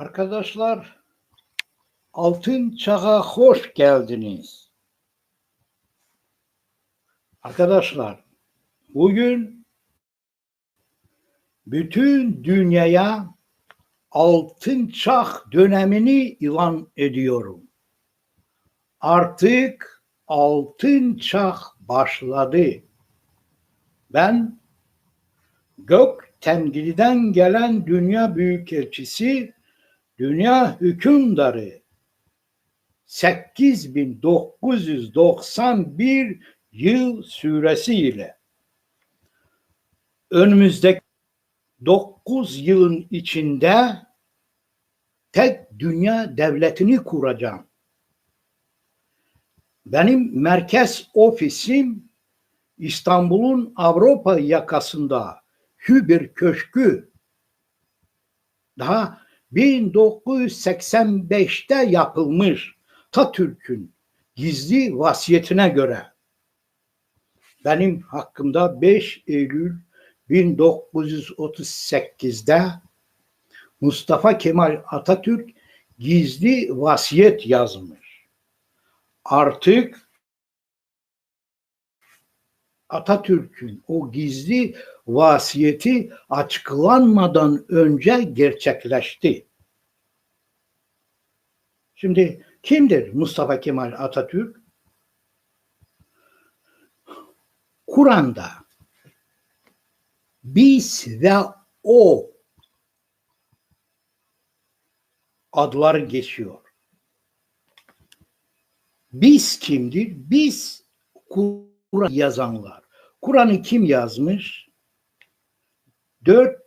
Arkadaşlar altın çağa hoş geldiniz. Arkadaşlar bugün bütün dünyaya altın çağ dönemini ilan ediyorum. Artık altın çağ başladı. Ben gök temsilden gelen dünya büyükelçisi dünya hükümdarı. 8991 yıl süresiyle önümüzdeki 9 yılın içinde tek dünya devletini kuracağım. Benim merkez ofisim İstanbul'un Avrupa yakasında Hübir Köşkü. Daha 1985'te yapılmış Tatürk'ün gizli vasiyetine göre benim hakkımda 5 Eylül 1938'de Mustafa Kemal Atatürk gizli vasiyet yazmış. Artık Atatürk'ün o gizli vasiyeti açıklanmadan önce gerçekleşti. Şimdi kimdir Mustafa Kemal Atatürk? Kur'an'da biz ve o adlar geçiyor. Biz kimdir? Biz Kur'an yazanlar. Kur'an'ı kim yazmış? Dört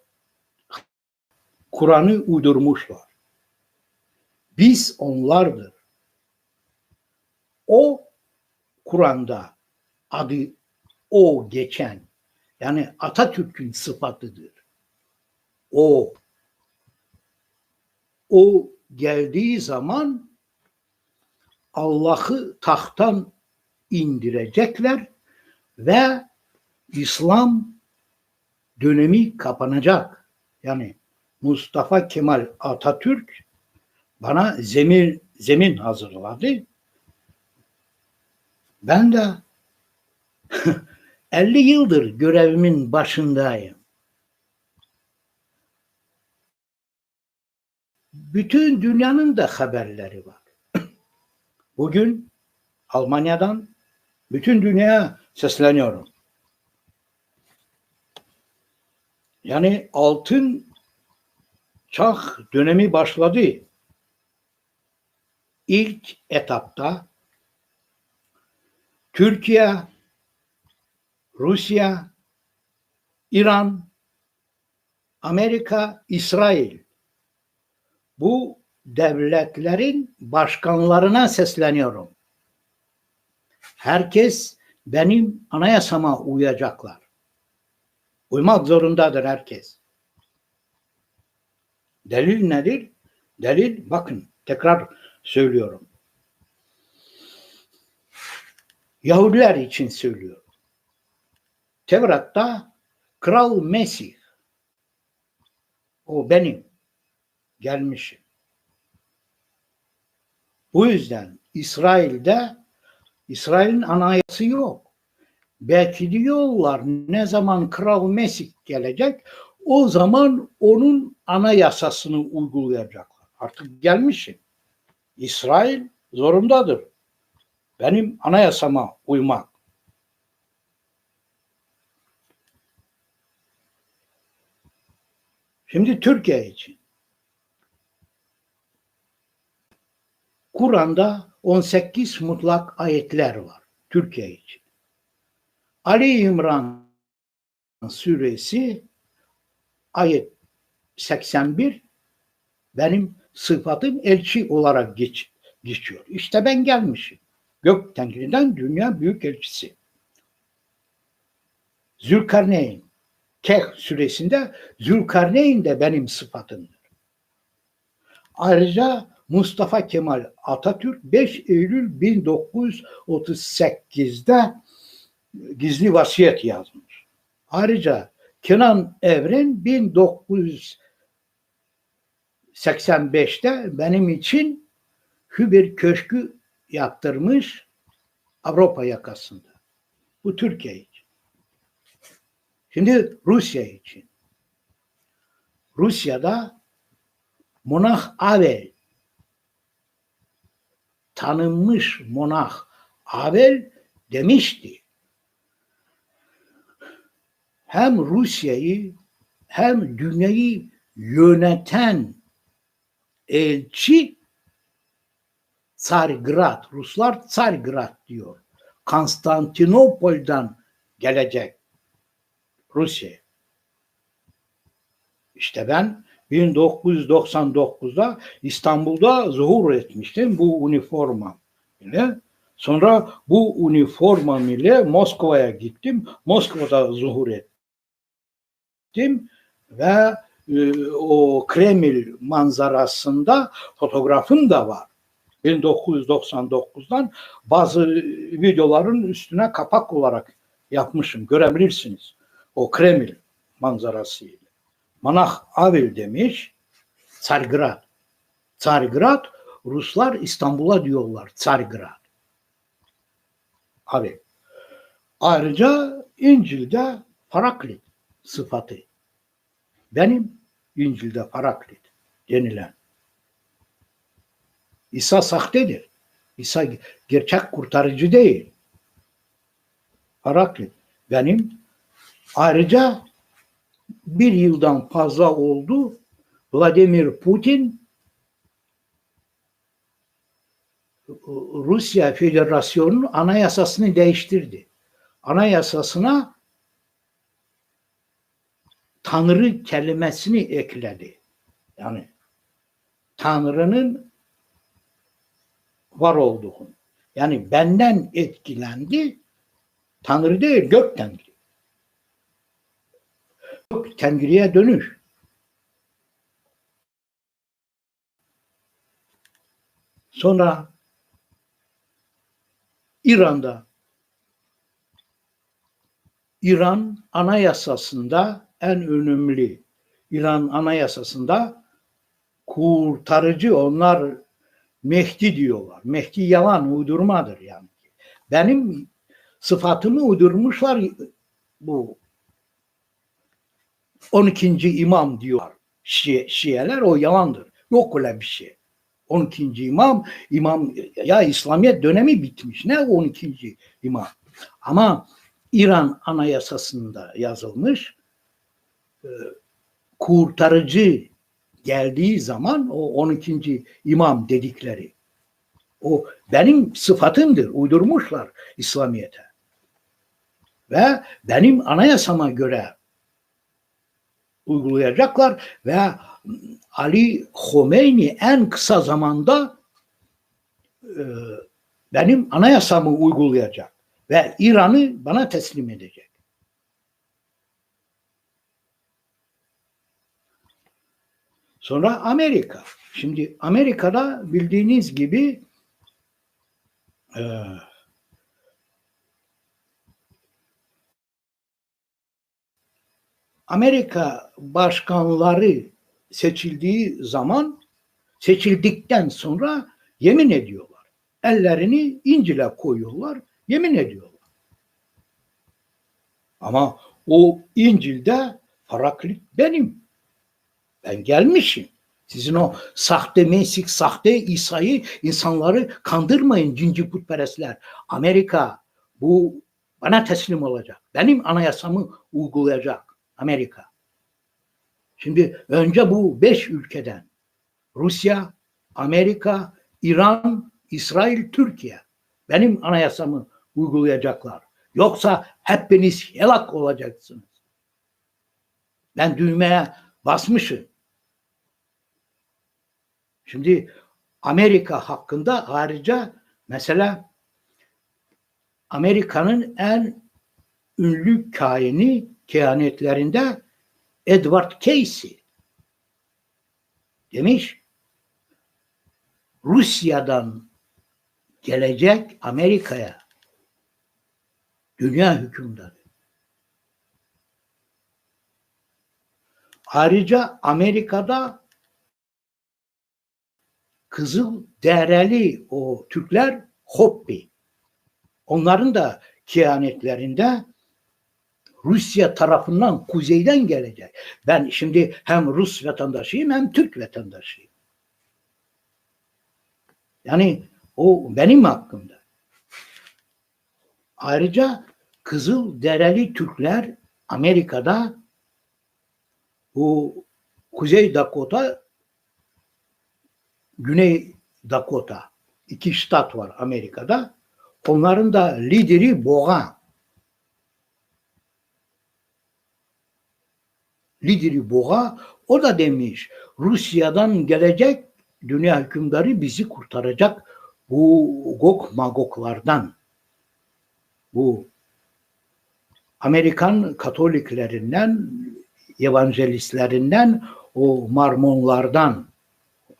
Kur'an'ı uydurmuşlar. Biz onlardır. O Kur'an'da adı o geçen yani Atatürk'ün sıfatıdır. O o geldiği zaman Allah'ı tahttan indirecekler ve İslam dönemi kapanacak. Yani Mustafa Kemal Atatürk bana zemin zemin hazırladı. Ben de 50 yıldır görevimin başındayım. Bütün dünyanın da haberleri var. Bugün Almanya'dan bütün dünyaya sesleniyorum. Yani altın çağ dönemi başladı. İlk etapta Türkiye, Rusya, İran, Amerika, İsrail bu devletlerin başkanlarına sesleniyorum. Herkes benim anayasama uyacaklar. Uymak zorundadır herkes. Delil nedir? Delil bakın tekrar söylüyorum. Yahudiler için söylüyorum. Tevrat'ta Kral Mesih o benim gelmişim. Bu yüzden İsrail'de İsrail'in anayası yok. Belki diyorlar ne zaman Kral Mesih gelecek o zaman onun anayasasını uygulayacaklar. Artık gelmişim. İsrail zorundadır. Benim anayasama uymak. Şimdi Türkiye için. Kur'an'da 18 mutlak ayetler var Türkiye için. Ali İmran suresi ayet 81 benim sıfatım elçi olarak geç, geçiyor. İşte ben gelmişim. Gök Tengri'den dünya büyük elçisi. Zülkarneyn Keh suresinde Zülkarneyn de benim sıfatımdır. Ayrıca Mustafa Kemal Atatürk 5 Eylül 1938'de gizli vasiyet yazmış. Ayrıca Kenan Evren 85'te benim için Hübir Köşkü yaptırmış Avrupa yakasında. Bu Türkiye için. Şimdi Rusya için. Rusya'da Monah Avel tanınmış monah Avel demişti. Hem Rusya'yı hem dünyayı yöneten elçi Tsargrad, Ruslar Tsargrad diyor. Konstantinopol'dan gelecek Rusya. İşte ben 1999'da İstanbul'da zuhur etmiştim bu üniforma ile. Sonra bu üniformam ile Moskova'ya gittim. Moskova'da zuhur ettim ve e, o Kreml manzarasında fotoğrafım da var. 1999'dan bazı videoların üstüne kapak olarak yapmışım. Görebilirsiniz. O Kreml manzarası. Manah Avil demiş. Tsargrad. Tsargrad Ruslar İstanbul'a diyorlar. Tsargrad. Avil. Ayrıca İncil'de Paraklit sıfatı. Benim İncil'de Paraklit denilen. İsa sahtedir. İsa gerçek kurtarıcı değil. Paraklit. Benim ayrıca bir yıldan fazla oldu. Vladimir Putin Rusya Federasyonu'nun anayasasını değiştirdi. Anayasasına Tanrı kelimesini ekledi. Yani Tanrı'nın var olduğunu. Yani benden etkilendi. Tanrı değil, gök Tanrı. Tengri'ye dönüş. Sonra İran'da İran anayasasında en önemli İran anayasasında kurtarıcı onlar Mehdi diyorlar. Mehdi yalan uydurmadır yani. Benim sıfatımı uydurmuşlar bu 12. imam diyor Şi, Şiyeler o yalandır. Yok öyle bir şey. 12. imam, imam ya İslamiyet dönemi bitmiş. Ne 12. imam? Ama İran anayasasında yazılmış kurtarıcı geldiği zaman o 12. imam dedikleri o benim sıfatımdır. Uydurmuşlar İslamiyet'e. Ve benim anayasama göre uygulayacaklar ve Ali Khomeini en kısa zamanda e, benim anayasamı uygulayacak ve İran'ı bana teslim edecek. Sonra Amerika. Şimdi Amerika'da bildiğiniz gibi e, Amerika başkanları seçildiği zaman seçildikten sonra yemin ediyorlar. Ellerini İncil'e koyuyorlar, yemin ediyorlar. Ama o İncil'de Paraklit benim. Ben gelmişim. Sizin o sahte Mesih, sahte İsa'yı insanları kandırmayın cinci putperestler. Amerika bu bana teslim olacak. Benim anayasamı uygulayacak. Amerika. Şimdi önce bu beş ülkeden Rusya, Amerika, İran, İsrail, Türkiye benim anayasamı uygulayacaklar. Yoksa hepiniz helak olacaksınız. Ben düğmeye basmışım. Şimdi Amerika hakkında ayrıca mesela Amerika'nın en ünlü kaini kehanetlerinde Edward Casey demiş Rusya'dan gelecek Amerika'ya dünya hükümdarı. Ayrıca Amerika'da Kızıl Dereli o Türkler Hoppi. Onların da kehanetlerinde Rusya tarafından kuzeyden gelecek. Ben şimdi hem Rus vatandaşıyım hem Türk vatandaşıyım. Yani o benim hakkımda. Ayrıca Kızıl Dereli Türkler Amerika'da bu Kuzey Dakota Güney Dakota iki stat var Amerika'da. Onların da lideri Boğan. Lideri Boğa o da demiş Rusya'dan gelecek dünya hükümdarı bizi kurtaracak bu Gok Magoklardan. Bu Amerikan Katoliklerinden, evangelistlerinden, o Marmonlardan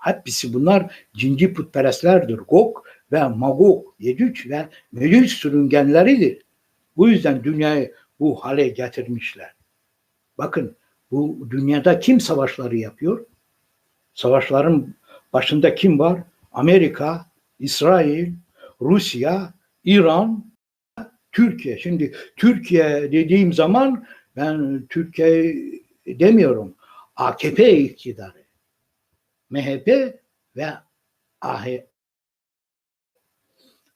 hepsi bunlar cinci putperestlerdir. Gok ve Magog, Yecüc ve Mecüc sürüngenleridir. Bu yüzden dünyayı bu hale getirmişler. Bakın bu dünyada kim savaşları yapıyor? Savaşların başında kim var? Amerika, İsrail, Rusya, İran, Türkiye. Şimdi Türkiye dediğim zaman ben Türkiye demiyorum. AKP iktidarı. MHP ve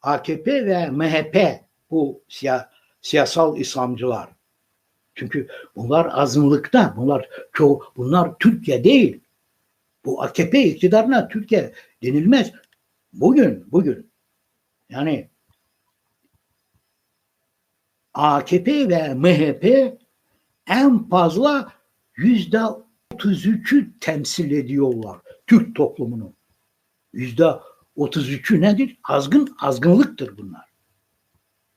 AKP ve MHP bu siya, siyasal İslamcılar. Çünkü bunlar azınlıkta. Bunlar çoğu bunlar Türkiye değil. Bu AKP iktidarına Türkiye denilmez. Bugün bugün yani AKP ve MHP en fazla yüzde 33'ü temsil ediyorlar Türk toplumunu. Yüzde 33'ü nedir? Azgın, azgınlıktır bunlar.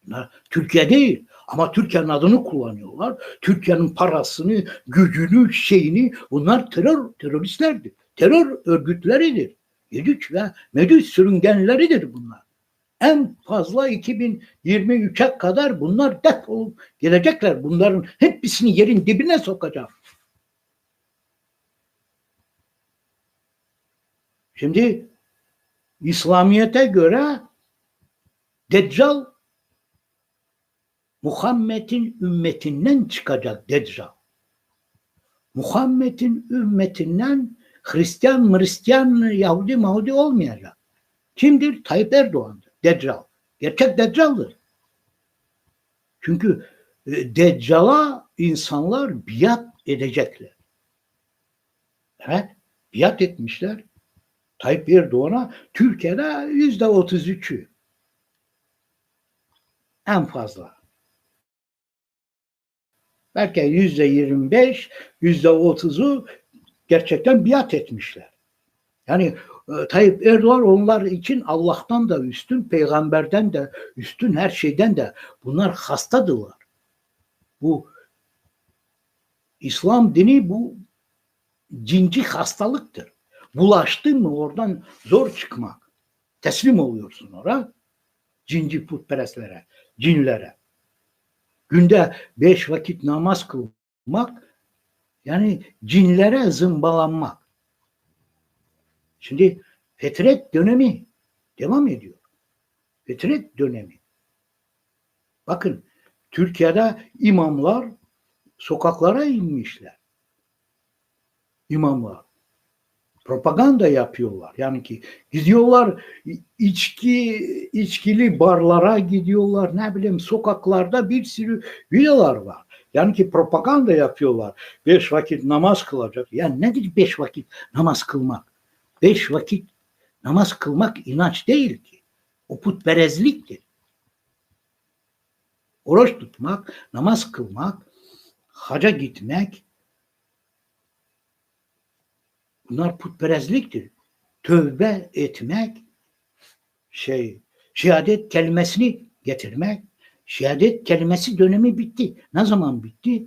bunlar. Türkiye değil ama Türkiye'nin adını kullanıyorlar. Türkiye'nin parasını, gücünü, şeyini bunlar terör, teröristlerdir. Terör örgütleridir. Yedüç ve Medüç sürüngenleridir bunlar en fazla 2023'e kadar bunlar defolup gelecekler. Bunların hepsini yerin dibine sokacağım. Şimdi İslamiyet'e göre Deccal Muhammed'in ümmetinden çıkacak Deccal. Muhammed'in ümmetinden Hristiyan, Hristiyan, Yahudi, Mahudi olmayacak. Kimdir? Tayyip Erdoğan'dır. Deccal. Gerçek Deccal'dır. Çünkü e, Deccal'a insanlar biat edecekler. Evet, biat etmişler. Tayyip Erdoğan'a Türkiye'de yüzde otuz üçü. En fazla. Belki yüzde yirmi beş, yüzde otuzu gerçekten biat etmişler. Yani ee, Tayyip Erdoğan onlar için Allah'tan da üstün, peygamberden de üstün, her şeyden de bunlar hastadılar. Bu İslam dini bu cinci hastalıktır. Bulaştın mı oradan zor çıkmak. Teslim oluyorsun oraya. Cinci putperestlere, cinlere. Günde beş vakit namaz kılmak yani cinlere zımbalanmak. Şimdi fetret dönemi devam ediyor. Fetret dönemi. Bakın Türkiye'de imamlar sokaklara inmişler. İmamlar. Propaganda yapıyorlar. Yani ki gidiyorlar içki içkili barlara gidiyorlar. Ne bileyim sokaklarda bir sürü videolar var. Yani ki propaganda yapıyorlar. Beş vakit namaz kılacak. Yani nedir beş vakit namaz kılmak? beş vakit namaz kılmak inanç değil ki. O putperestliktir. Oruç tutmak, namaz kılmak, haca gitmek bunlar putperestliktir. Tövbe etmek, şey, şehadet kelimesini getirmek, şehadet kelimesi dönemi bitti. Ne zaman bitti?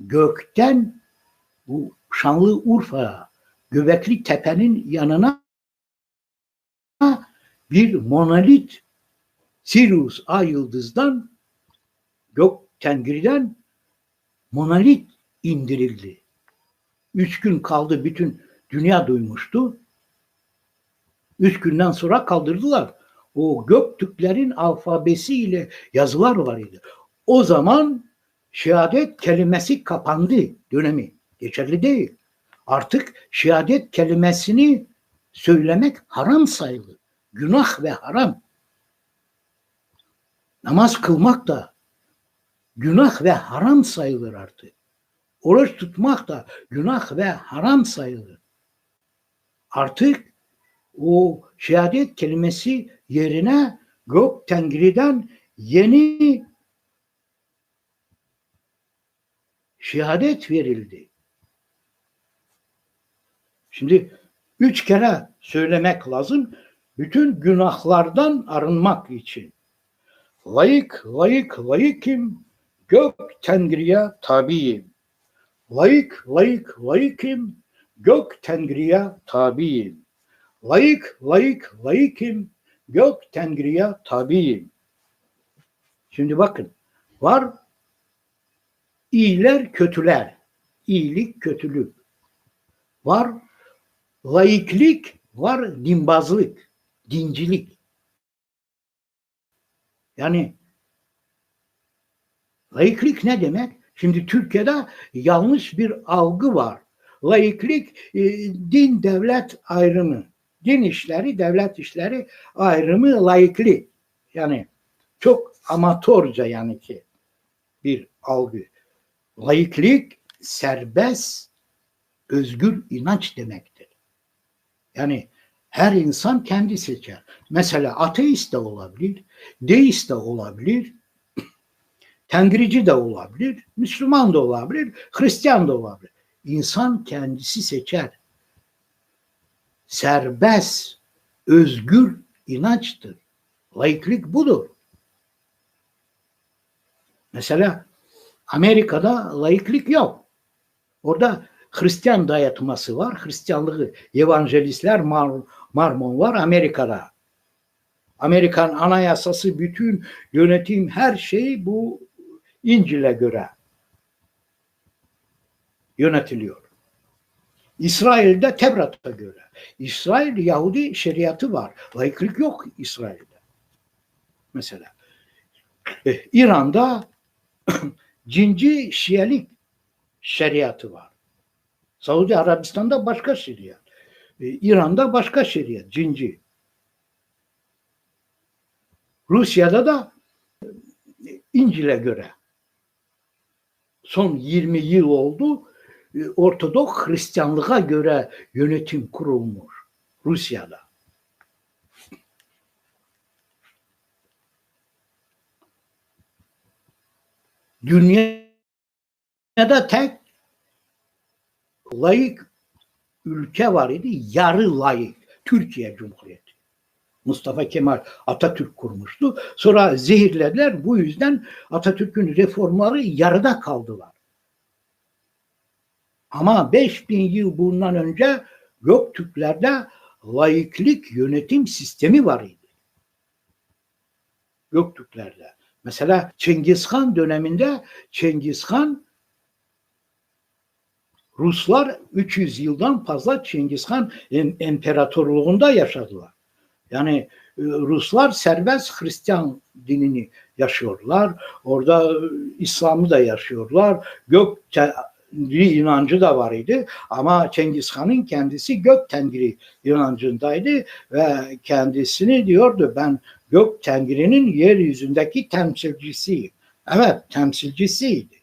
Gökten bu Şanlı Urfa Göbekli Tepe'nin yanına bir monolit Sirius ay yıldızdan gök tengiriden monolit indirildi. Üç gün kaldı bütün dünya duymuştu. Üç günden sonra kaldırdılar. O Göktürklerin alfabesiyle yazılar var idi. O zaman şehadet kelimesi kapandı dönemi. Geçerli değil. Artık şehadet kelimesini söylemek haram sayılır. Günah ve haram. Namaz kılmak da günah ve haram sayılır artık. Oruç tutmak da günah ve haram sayılır. Artık o şehadet kelimesi yerine gök tengriden yeni şehadet verildi. Şimdi üç kere söylemek lazım. Bütün günahlardan arınmak için. Layık, layık, layıkim, gök tengriye tabiyim. Layık, layık, layıkim, gök tengriye tabiyim. Layık, layık, layıkim, gök tengriye tabiyim. Şimdi bakın, var iyiler, kötüler. İyilik, kötülük. Var laiklik, var dinbazlık, dincilik. Yani laiklik ne demek? Şimdi Türkiye'de yanlış bir algı var. Laiklik e, din devlet ayrımı. Din işleri, devlet işleri ayrımı laiklik. Yani çok amatörce yani ki bir algı. Laiklik serbest, özgür inanç demektir. Yani her insan kendi seçer. Mesela ateist de olabilir, deist de olabilir, Tengrici de olabilir, Müslüman da olabilir, Hristiyan da olabilir. İnsan kendisi seçer. Serbest, özgür inançtır. Laiklik budur. Mesela Amerika'da laiklik yok. Orada Hristiyan dayatması var. Hristiyanlığı, evangelistler, Mar Marmon var Amerika'da. Amerikan anayasası, bütün yönetim, her şey bu İncil'e göre yönetiliyor. İsrail'de Tevrat'a göre. İsrail Yahudi şeriatı var. Laiklik yok İsrail'de. Mesela. İran'da cinci şiyelik şeriatı var. Saudi Arabistan'da başka şeriat. Ee, İran'da başka şeriat, cinci. Rusya'da da İncil'e göre son 20 yıl oldu e, Ortodok Hristiyanlığa göre yönetim kurulmuş Rusya'da. Dünyada tek layık ülke var idi. Yarı layık. Türkiye Cumhuriyeti. Mustafa Kemal Atatürk kurmuştu. Sonra zehirlediler. Bu yüzden Atatürk'ün reformları yarıda kaldılar. Ama 5000 yıl bundan önce Göktürklerde layıklık yönetim sistemi var idi. Göktürklerde. Mesela Cengiz Han döneminde Cengiz Han Ruslar 300 yıldan fazla Cengiz Han imparatorluğunda yaşadılar. Yani e, Ruslar serbest Hristiyan dinini yaşıyorlar. Orada e, İslam'ı da yaşıyorlar. Gök inancı da var idi ama Cengiz Han'ın kendisi gök tengri inancındaydı ve kendisini diyordu ben gök tengrinin yeryüzündeki temsilcisiyim. Evet temsilcisiydi.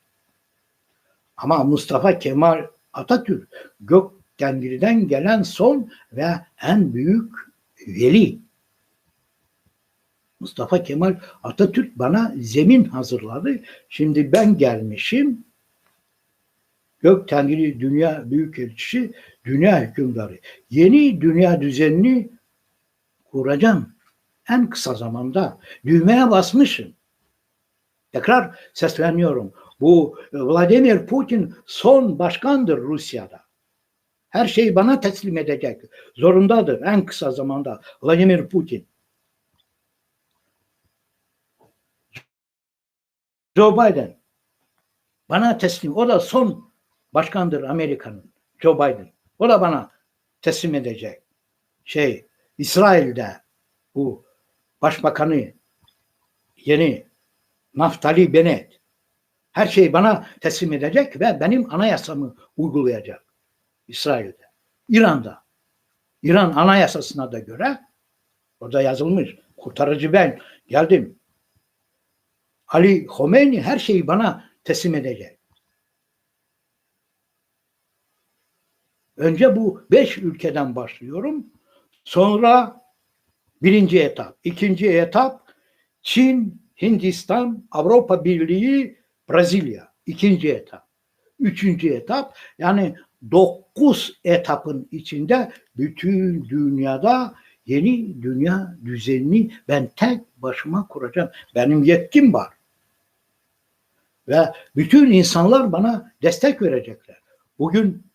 Ama Mustafa Kemal Atatürk gök tengriden gelen son ve en büyük veli. Mustafa Kemal Atatürk bana zemin hazırladı. Şimdi ben gelmişim. Gök Tengri Dünya Büyükelçisi, Dünya Hükümdarı. Yeni dünya düzenini kuracağım. En kısa zamanda düğmeye basmışım. Tekrar sesleniyorum. Bu Vladimir Putin son başkandır Rusya'da. Her şeyi bana teslim edecek. Zorundadır en kısa zamanda Vladimir Putin. Joe Biden bana teslim. O da son başkandır Amerika'nın. Joe Biden. O da bana teslim edecek. Şey İsrail'de bu başbakanı yeni Naftali Bennett her şeyi bana teslim edecek ve benim anayasamı uygulayacak İsrail'de. İran'da. İran anayasasına da göre orada yazılmış kurtarıcı ben geldim. Ali Khomeini her şeyi bana teslim edecek. Önce bu beş ülkeden başlıyorum. Sonra birinci etap. ikinci etap Çin, Hindistan, Avrupa Birliği, Brezilya. İkinci etap. Üçüncü etap yani dokuz etapın içinde bütün dünyada yeni dünya düzenini ben tek başıma kuracağım. Benim yetkim var. Ve bütün insanlar bana destek verecekler. Bugün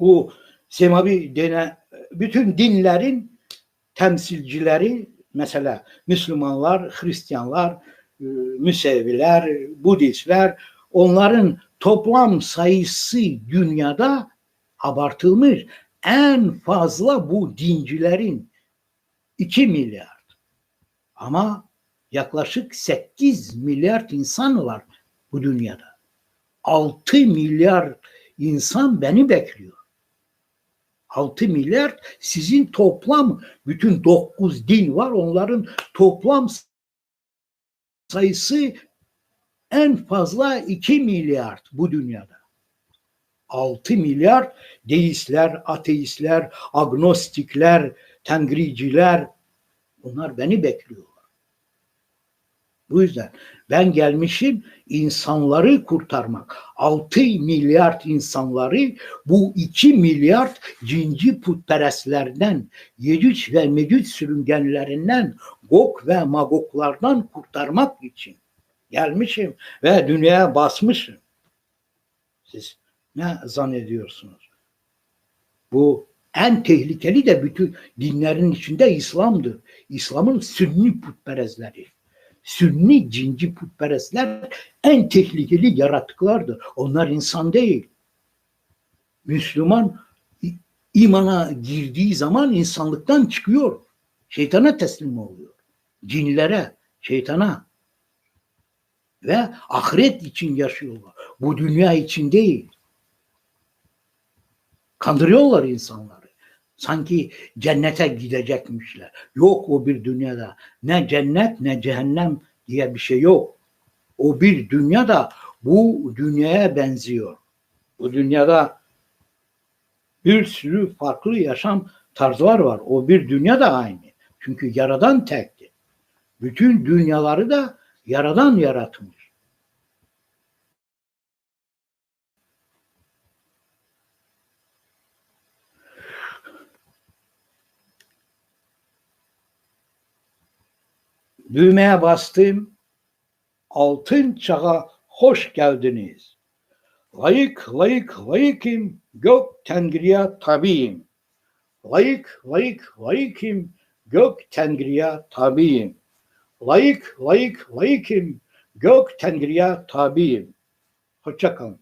bu semavi dene bütün dinlerin temsilcileri mesela Müslümanlar, Hristiyanlar, e, Müseviler, Budistler onların toplam sayısı dünyada abartılmış. En fazla bu dincilerin 2 milyar. Ama yaklaşık 8 milyar insan var bu dünyada. 6 milyar insan beni bekliyor. 6 milyar sizin toplam bütün 9 din var onların toplam sayısı en fazla 2 milyar bu dünyada. 6 milyar deistler, ateistler, agnostikler, tengriciler bunlar beni bekliyorlar. Bu yüzden ben gelmişim insanları kurtarmak. 6 milyar insanları bu 2 milyar cinci putperestlerden, Yecüc ve Mecüc sürüngenlerinden, Gok ve Magoklardan kurtarmak için gelmişim ve dünyaya basmışım. Siz ne zannediyorsunuz? Bu en tehlikeli de bütün dinlerin içinde İslam'dır. İslam'ın sünni putperestleri. Sünni cinci putperestler en tehlikeli yaratıklardır. Onlar insan değil. Müslüman imana girdiği zaman insanlıktan çıkıyor. Şeytana teslim oluyor. Cinlere, şeytana. Ve ahiret için yaşıyorlar. Bu dünya için değil. Kandırıyorlar insanları. Sanki cennete gidecekmişler. Yok o bir dünyada. Ne cennet ne cehennem diye bir şey yok. O bir dünyada bu dünyaya benziyor. Bu dünyada bir sürü farklı yaşam tarzlar var. O bir dünya da aynı. Çünkü yaradan tekti. Bütün dünyaları da yaradan yaratmış. Düğmeye bastım. Altın çağa hoş geldiniz. Layık layık layıkım gök tengriye tabiyim. Layık layık layıkım gök tengriye tabiyim. Layık layık layıkım gök tengriye tabiyim. Hoşçakalın.